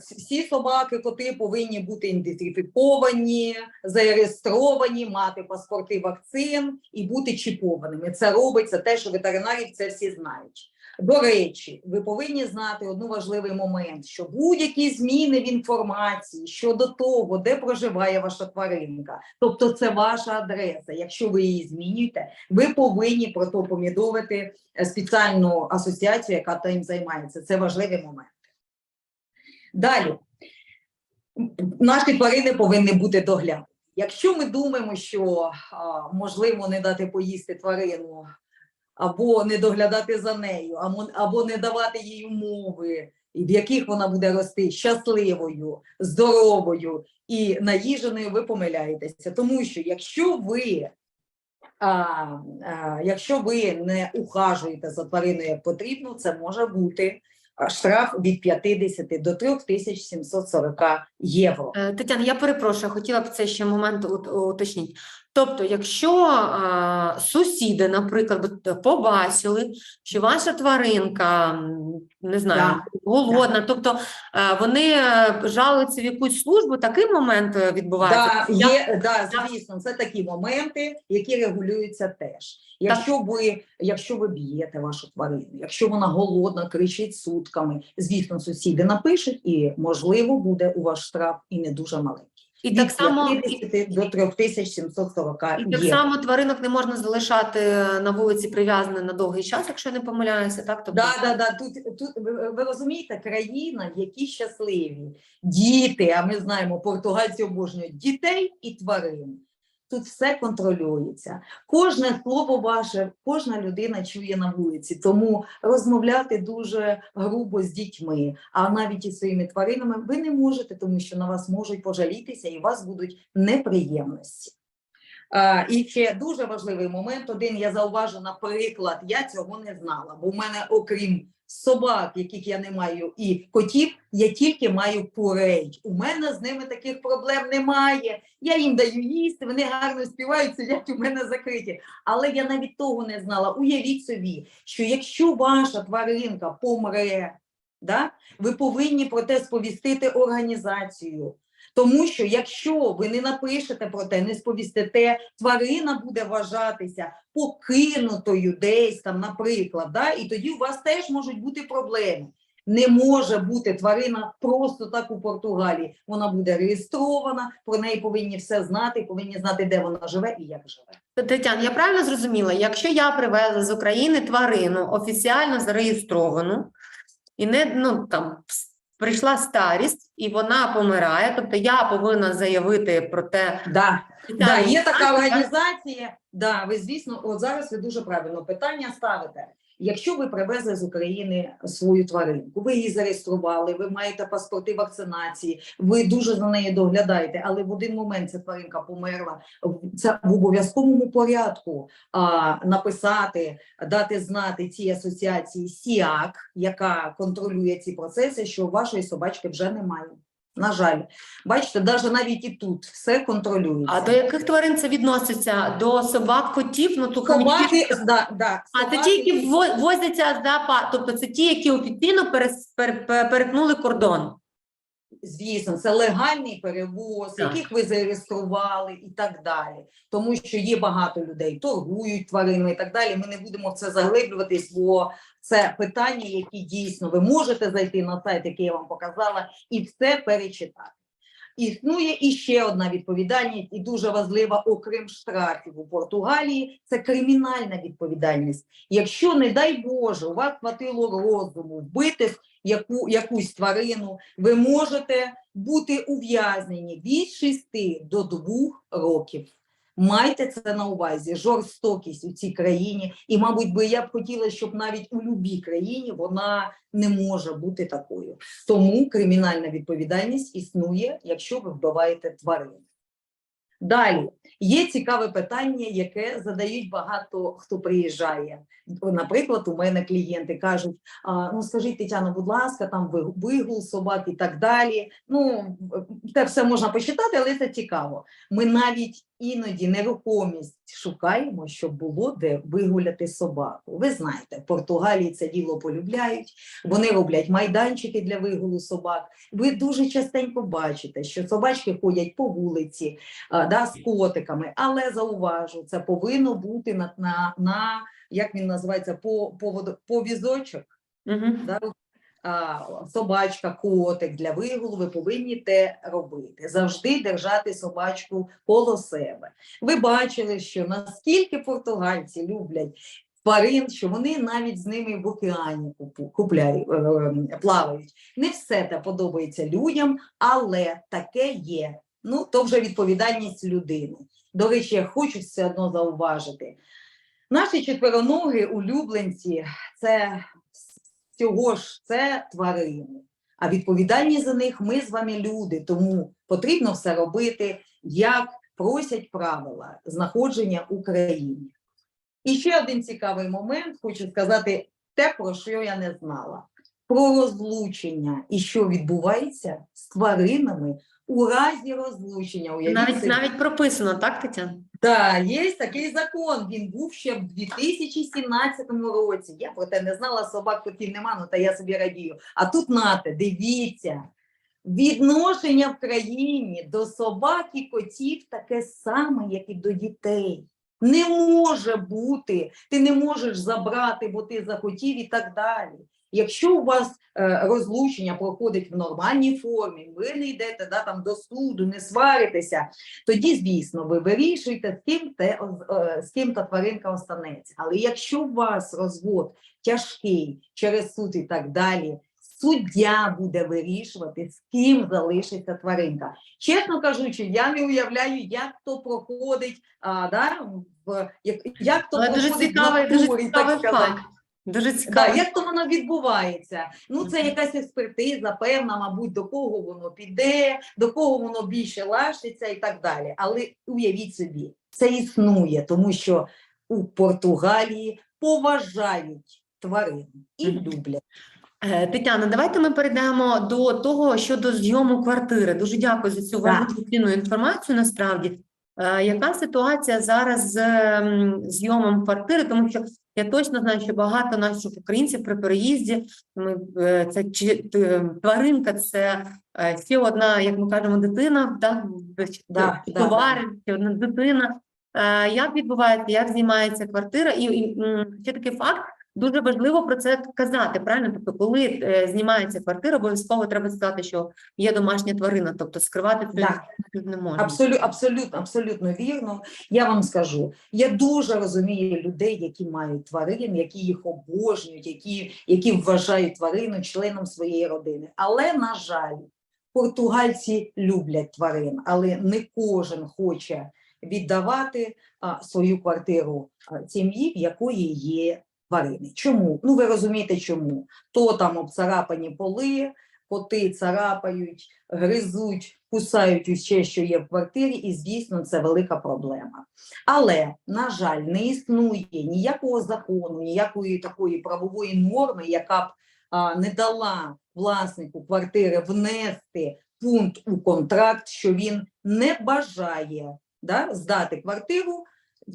всі собаки, коти повинні бути ідентифіковані, зареєстровані, мати паспорти вакцин і бути чіпованими. Це робиться те, що ветеринарів це всі знають. До речі, ви повинні знати один важливий момент, що будь-які зміни в інформації щодо того, де проживає ваша тваринка, тобто це ваша адреса. Якщо ви її змінюєте, ви повинні про то помідовити е, спеціальну асоціацію, яка тим займається. Це важливий момент. Далі, наші тварини повинні бути доглянуті. Якщо ми думаємо, що а, можливо не дати поїсти тварину, або не доглядати за нею, або, або не давати їй умови, в яких вона буде рости щасливою, здоровою і наїженою, ви помиляєтеся. Тому що якщо ви а, а, якщо ви не ухажуєте за твариною як потрібно, це може бути штраф від 50 до 3740 євро. Е, Тетяна, я перепрошую, хотіла б це ще момент ут- уточнити. Тобто, якщо а, сусіди, наприклад, побачили, що ваша тваринка, не знаю, голодна, тобто е, вони е, жалуються в якусь службу, такий момент е, відбувається. Да, Я- є, да, звісно, це такі моменти, які регулюються теж. Якщо ви, якщо ви б'єте вашу тварину, якщо вона голодна, кричить сутками, звісно, сусіди напишуть, і можливо буде у вас штраф і не дуже маленький. І так само, і, до 3740 і так євро. само тваринок не можна залишати на вулиці прив'язане на довгий час, якщо я не помиляюся, так? Тобто, Да, да, да. Тут, тут ви розумієте, країна, які щасливі діти, а ми знаємо, португальці обожнюють дітей і тварин. Тут все контролюється. Кожне слово ваше, кожна людина чує на вулиці, тому розмовляти дуже грубо з дітьми, а навіть із своїми тваринами ви не можете, тому що на вас можуть пожалітися і у вас будуть неприємності. І ще дуже важливий момент. Один я зауважу, наприклад, я цього не знала, бо в мене, окрім собак, яких я не маю, і котів, я тільки маю пурей. У мене з ними таких проблем немає. Я їм даю їсти, вони гарно співають, сидять у мене закриті. Але я навіть того не знала. Уявіть собі, що якщо ваша тваринка помре, да, ви повинні про те сповістити організацію. Тому що якщо ви не напишете про те, не сповістите, тварина буде вважатися покинутою десь там, наприклад, да? і тоді у вас теж можуть бути проблеми. Не може бути тварина просто так у Португалії. Вона буде реєстрована, про неї повинні все знати, повинні знати, де вона живе і як живе. Тетяна, я правильно зрозуміла, якщо я привезла з України тварину офіціально зареєстровану, і не ну там прийшла старість, і вона помирає, тобто я повинна заявити про те, Да, да, є така організація. Да, ви звісно, от зараз ви дуже правильно питання ставите. Якщо ви привезли з України свою тваринку, ви її зареєстрували, ви маєте паспорти вакцинації, ви дуже за нею доглядаєте, але в один момент ця тваринка померла. Це в обов'язковому порядку а, написати, дати знати цій асоціації СІАК, яка контролює ці процеси, що вашої собачки вже немає. На жаль, бачите, навіть навіть і тут все контролюється. а до яких тварин це відноситься? До собак, котів, ну то Собаки, да, да, А це ті, які возяться за па, тобто це ті, які офіційно перес- пер- пер- перетнули кордон. Звісно, це легальний перевоз, Так. яких ви зареєстрували і так далі. Тому що є багато людей, торгують тваринами і так далі. Ми не будемо в це заглиблюватись, бо це питання, які дійсно ви можете зайти на сайт, який я вам показала, і все перечитати. Існує іще одна відповідальність, і дуже важлива, окрім штрафів у Португалії, це кримінальна відповідальність. Якщо, не дай Боже, у вас хватило розуму вбити яку, якусь тварину, ви можете бути ув'язнені від 6 до 2 років. Майте це на увазі, жорстокість у цій країні. І, мабуть, би я б хотіла, щоб навіть у будь-якій країні вона не може бути такою. Тому кримінальна відповідальність існує, якщо ви вбиваєте тварин. Далі є цікаве питання, яке задають багато хто приїжджає. Наприклад, у мене клієнти кажуть: ну скажіть, Тетяно, будь ласка, там ви- вигул собак і так далі. Ну, це все можна почитати, але це цікаво. Ми навіть іноді нерухомість шукаємо, щоб було де вигуляти собаку. Ви знаєте, в Португалії це діло полюбляють. Вони роблять майданчики для вигулу собак. Ви дуже частенько бачите, що собачки ходять по вулиці а, да, з котиками, але зауважу, це повинно бути на, на, на як він називається, по, по, по візочок. Угу. Да? Собачка, котик для вигулу, ви повинні те робити. Завжди держати собачку коло себе. Ви бачили, що наскільки португальці люблять тварин, що вони навіть з ними в океані е, е, плавають. Не все те подобається людям, але таке є. Ну, то вже відповідальність людини. До речі, я хочу все одно зауважити. Наші четвероногі улюбленці це цього ж це тварини. А відповідальні за них ми з вами люди, тому потрібно все робити, як просять правила знаходження України. І ще один цікавий момент, хочу сказати те, про що я не знала: про розлучення і що відбувається з тваринами у разі розлучення. Уявіть Навіть собі. навіть прописано, так, Тетяна? Так, є такий закон. Він був ще в 2017 році. Я про те не знала, собак котів нема, ну та я собі радію. А тут нате, дивіться. Відношення в країні до собак і котів таке саме, як і до дітей. Не може бути, ти не можеш забрати, бо ти захотів і так далі. Якщо у вас е, розлучення проходить в нормальній формі, ви не йдете да, там, до суду, не сваритеся, тоді, звісно, ви вирішуєте, з ким, те, е, з ким та тваринка останеться. Але якщо у вас розвод тяжкий через суд і так далі, суддя буде вирішувати, з ким залишиться тваринка. Чесно кажучи, я не уявляю, як то проходить, а, да, в, як, як то Але проходить в цікавий, дуже цікавий факт. Дуже Да, цікавий. як то воно відбувається? Ну, це якась експертиза, певна, мабуть, до кого воно піде, до кого воно більше лашиться і так далі. Але уявіть собі, це існує, тому що у Португалії поважають тварин і люблять. Е, Тетяна, давайте ми перейдемо до того щодо зйому квартири. Дуже дякую за цю Так. важливу цінну інформацію. Насправді, Е, яка ситуація зараз з ем, зйомом квартири? Тому що я точно знаю, що багато наших українців при переїзді ми е, це чи- тваринка, це е, ще одна, як ми кажемо, дитина, да, чи- Да, да, ще одна дитина. Е, Як відбувається, як знімається квартира? І, і ще такий факт. Дуже важливо про це казати, правильно? Тобто, коли е, знімається квартира, обов'язково треба сказати, що є домашня тварина, тобто скривати це Да. не можна. Абсолютно, абсолютно, абсолютно вірно. Я вам скажу, я дуже розумію людей, які мають тварин, які їх обожнюють, які, які вважають тварину членом своєї родини. Але, на жаль, португальці люблять тварин, але не кожен хоче віддавати а, свою квартиру а, сім'ї, в якої є тварини. Чому? Ну ви розумієте, чому? То там обцарапані поли, коти царапають, гризуть, кусають усе, що є в квартирі, і, звісно, це велика проблема. Але, на жаль, не існує ніякого закону, ніякої такої правової норми, яка б а, не дала власнику квартири внести пункт у контракт, що він не бажає да, здати квартиру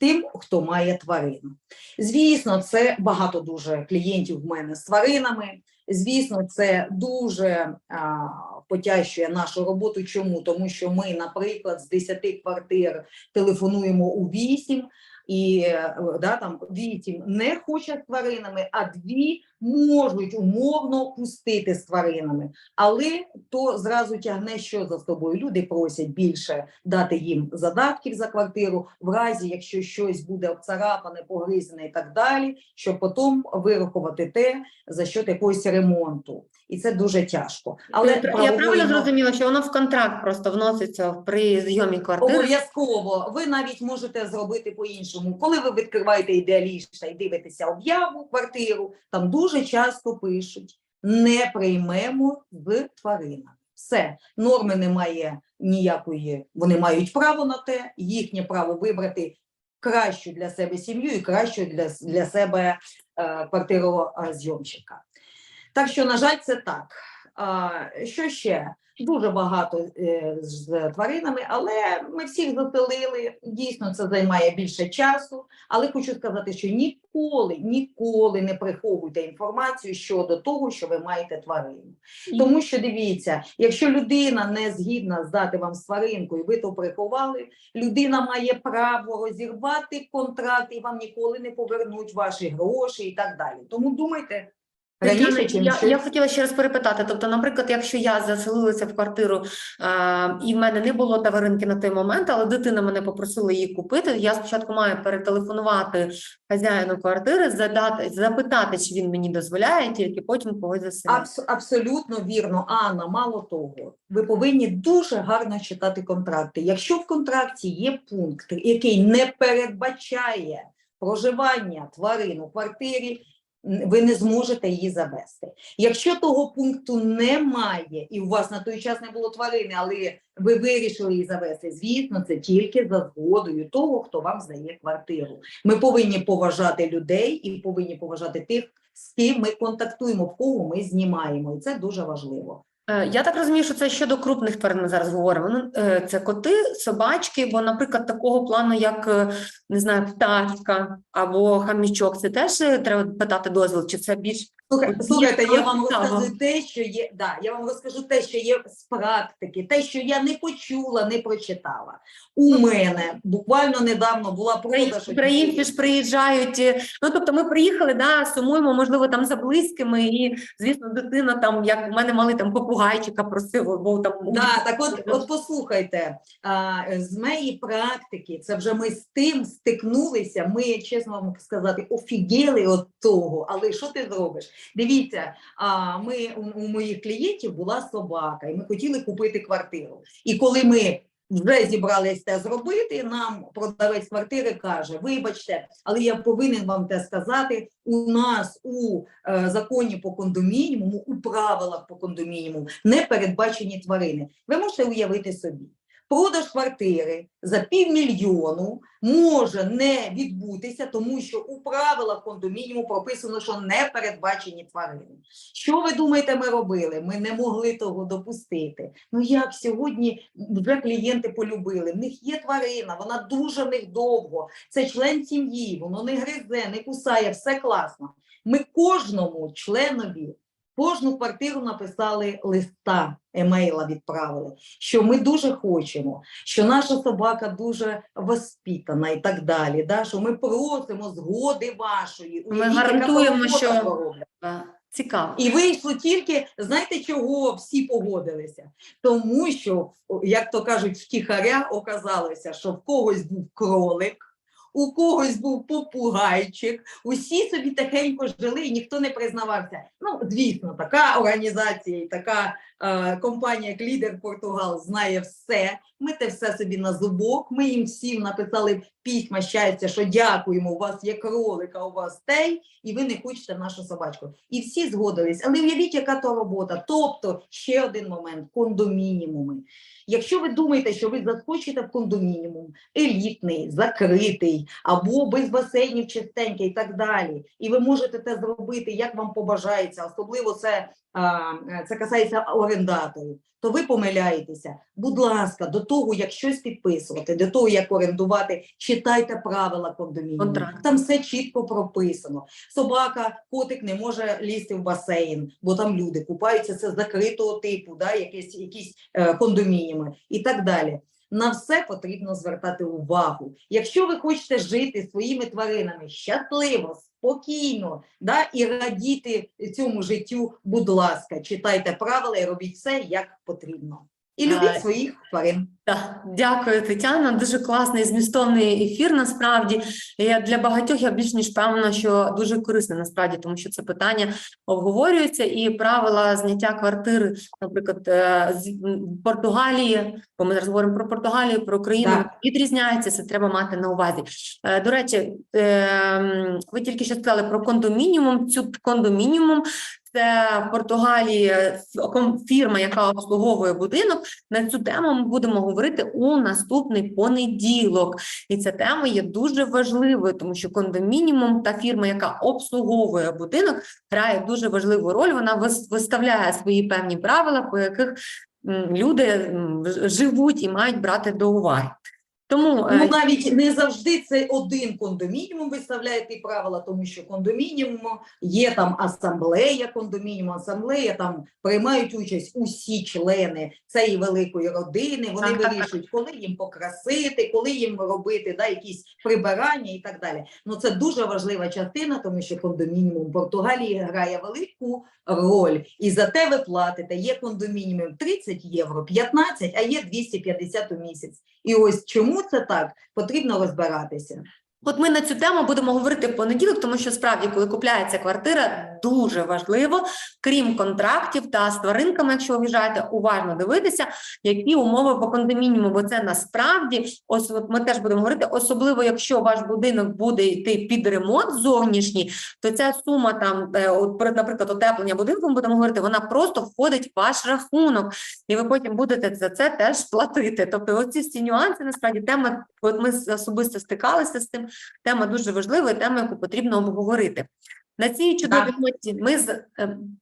тим, хто має тварину. Звісно, це багато дуже клієнтів в мене з тваринами. Звісно, це дуже а, потяжчує нашу роботу. Чому? Тому що ми, наприклад, з 10 квартир телефонуємо у 8, і е, да, там 8 не хочуть тваринами, а дві можуть умовно пустити з тваринами. Але то зразу тягне, що за собою. Люди просять більше дати їм задатків за квартиру, в разі, якщо щось буде обцарапане, погризене і так далі, щоб потім вирахувати те за що якогось ремонту. І це дуже тяжко. Але я, правильно зрозуміла, що воно в контракт просто вноситься при зйомі квартири. Обов'язково ви навіть можете зробити по-іншому. Коли ви відкриваєте ідеаліста і дивитеся об'яву, квартиру, там дуже часто пишуть: не приймемо з тваринами. Все, норми немає ніякої, вони мають право на те, їхнє право вибрати кращу для себе сім'ю і кращу для, для себе е, квартирозйомщика. Так що, на жаль, це так. Що ще? Дуже багато е, з тваринами, але ми всіх заселили. Дійсно, це займає більше часу. Але хочу сказати, що ніколи, ніколи не приховуйте інформацію щодо того, що ви маєте тварину. Тому що дивіться, якщо людина не згідна здати вам з тваринкою, ви то приховали, людина має право розірвати контракт і вам ніколи не повернуть ваші гроші і так далі. Тому думайте раніше, чим я, я хотіла ще раз перепитати. Тобто, наприклад, якщо я заселилася в квартиру е, і в мене не було тваринки на той момент, але дитина мене попросила її купити, я спочатку маю перетелефонувати хазяїну квартири, задати, запитати, чи він мені дозволяє, тільки потім когось заселяти. Абс- абсолютно вірно, Анна. Мало того, ви повинні дуже гарно читати контракти. Якщо в контракті є пункт, який не передбачає проживання тварин у квартирі, ви не зможете її завести. Якщо того пункту немає, і у вас на той час не було тварини, але ви вирішили її завести, звісно, це тільки за згодою того, хто вам здає квартиру. Ми повинні поважати людей і повинні поважати тих, з ким ми контактуємо, в кого ми знімаємо, і це дуже важливо. Е, Я так розумію, що це щодо крупних тварин ми зараз говоримо. Ну, е, це коти, собачки, бо, наприклад, такого плану, як е, не знаю, пташка або хамічок, це теж треба питати дозвіл, чи це більш Слухай, слухайте, я вам розкажу те, що є. Да, я вам розкажу те, що є з практики, те, що я не почула, не прочитала. У мене буквально недавно була продаж. Українці ж приїжджають. Ну тобто, ми приїхали, да, сумуємо, можливо, там за близькими, і звісно, дитина там, як в мене малий там попугайчика просив, бо там Да, так от, от послухайте, а, з моєї практики, це вже ми з тим стикнулися. Ми, чесно вам сказати, офігели від того. Але що ти зробиш? Дивіться, а, ми у, у моїх клієнтів була собака, і ми хотіли купити квартиру. І коли ми вже зібрались це зробити, нам продавець квартири каже: Вибачте, але я повинен вам те сказати. У нас у е, законі по кондомініуму, у правилах по кондомініуму не передбачені тварини. Ви можете уявити собі. Продаж квартири за півмільйону може не відбутися, тому що у правилах кондомініуму прописано, що не передбачені тварини. Що ви думаєте, ми робили? Ми не могли того допустити. Ну як сьогодні вже клієнти полюбили? В них є тварина, вона дуже в них довго. Це член сім'ї, воно не гризе, не кусає, все класно. Ми кожному членові кожну квартиру написали листа, емейла відправили, що ми дуже хочемо, що наша собака дуже воспитана і так далі. Да? Що ми просимо згоди вашої. Ми Уявіть, гарантуємо, що-. Цікаво. І вийшло тільки, знаєте, чого всі погодилися? Тому що, як то кажуть, втіхаря оказалося, що в когось був кролик, у когось був попугайчик, усі собі тихенько жили, і ніхто не признавався. Ну, звісно, така організація і така е, компанія, як Лідер Португал, знає все. Ми те все собі на зубок. Ми їм всім написали письма щастя, що дякуємо, у вас є кролик, а у вас тей, і ви не хочете нашу собачку. І всі згодились. Але уявіть, яка то робота. Тобто, ще один момент кондомініуми. Якщо ви думаєте, що ви захочете в кондомініум елітний, закритий, або без басейнів чистенький і так далі, і ви можете це зробити, як вам побажається, особливо це, це касається орендаторів, то ви помиляєтеся. Будь ласка, до того, як щось підписувати, до того, як орендувати, читайте правила кондомініуму. Там все чітко прописано. Собака, котик не може лізти в басейн, бо там люди купаються, це закритого типу, да, якісь, якісь е, кондомініуми і так далі. На все потрібно звертати увагу. Якщо ви хочете жити своїми тваринами щасливо, спокійно, да, і радіти цьому життю, будь ласка, читайте правила і робіть все, як потрібно. І любіть своїх тварин. Так, дякую, Тетяна. Дуже класний змістовний ефір. Насправді я для багатьох я більш ніж певна, що дуже корисне насправді, тому що це питання обговорюється, і правила зняття квартири, наприклад, е, з Португалії, бо ми зараз говоримо про Португалію, про Україну, Так. відрізняються. Це треба мати на увазі. Е, До речі, е, ви тільки що сказали про кондомініум. Цю кондомініум Це в Португалії е, фірма, яка обслуговує будинок. На цю тему ми будемо говорити у наступний понеділок. І ця тема є дуже важливою, тому що кондомініум та фірма, яка обслуговує будинок, грає дуже важливу роль. Вона вис- виставляє свої певні правила, по яких люди живуть і мають брати до уваги. Тому Ну, навіть не завжди це один кондомініум виставляє ті правила, тому що кондомініум є там асамблея, кондомініум, асамблея, там приймають участь усі члени цієї великої родини. Вони Так, так, так. вирішують, коли їм покрасити, коли їм робити да, якісь прибирання і так далі. Ну це дуже важлива частина, тому що кондомініум в Португалії грає велику роль. І за те ви платите. Є кондомініум 30 євро, 15, а є 250 у місяць. І ось чому це так, потрібно розбиратися. От ми на цю тему будемо говорити в понеділок, тому що справді, коли купляється квартира, дуже важливо, крім контрактів та з тваринками, якщо в'їжджаєте, уважно дивитися, які умови по кондомініуму, бо це насправді, ось ми теж будемо говорити, особливо якщо ваш будинок буде йти під ремонт зовнішній, то ця сума там, е, наприклад, утеплення будинку, ми будемо говорити, вона просто входить в ваш рахунок, і ви потім будете за це теж платити. Тобто, оці всі нюанси, насправді, тема, от ми особисто стикалися з цим, тема дуже важлива, і тема, яку потрібно обговорити. На цій чудовій ноті ми з ем,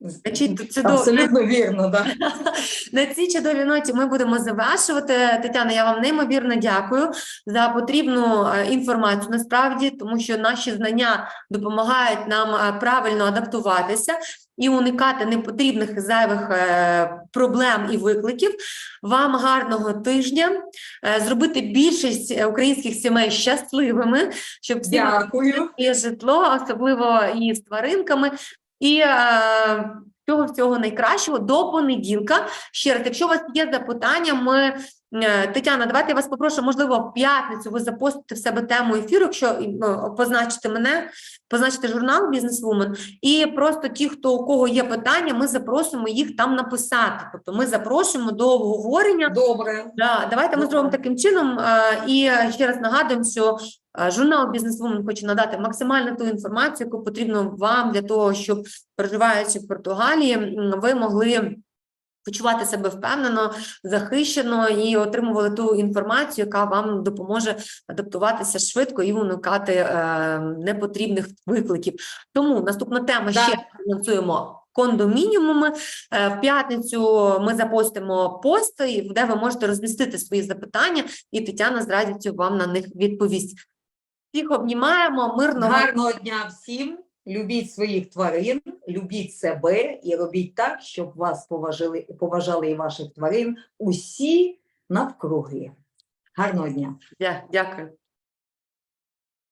Значить, це до- Абсолютно вірно, да. на цій чудовій ноті ми будемо завершувати. Тетяна, я вам неймовірно дякую за потрібну е, інформацію насправді, тому що наші знання допомагають нам е, правильно адаптуватися і уникати непотрібних зайвих е, проблем і викликів. Вам гарного тижня, зробити більшість українських сімей щасливими, щоб всі і житло, особливо і з тваринками. І е, всього всього найкращого до понеділка. Ще раз, якщо у вас є запитання, ми е, Тетяна, давайте я вас попрошу, можливо, в п'ятницю ви запостите в себе тему ефіру, якщо е, позначите мене, позначите журнал Бізнесвумен, і просто ті, хто у кого є питання, ми запросимо їх там написати. Тобто ми запрошуємо до обговорення. Добре. Да, давайте ми зробимо таким чином. е, І ще раз нагадуємо, що журнал Бізнесвумен хоче надати максимально ту інформацію, яку потрібно вам для того, щоб проживаючи в Португалії, ви могли. Почувати себе впевнено, захищено і отримували ту інформацію, яка вам допоможе адаптуватися швидко і уникати е, непотрібних викликів. Тому наступна тема Да. ще анонсуємо кондомініумами. Е, В п'ятницю ми запостимо пост, де ви можете розмістити свої запитання, і Тетяна з радістю вам на них відповість. Всіх обнімаємо, мирного Гарного дня всім. Любіть своїх тварин, любіть себе і робіть так, щоб вас поважали, поважали і ваших тварин усі навкруги. Гарного дня. дня. Дякую.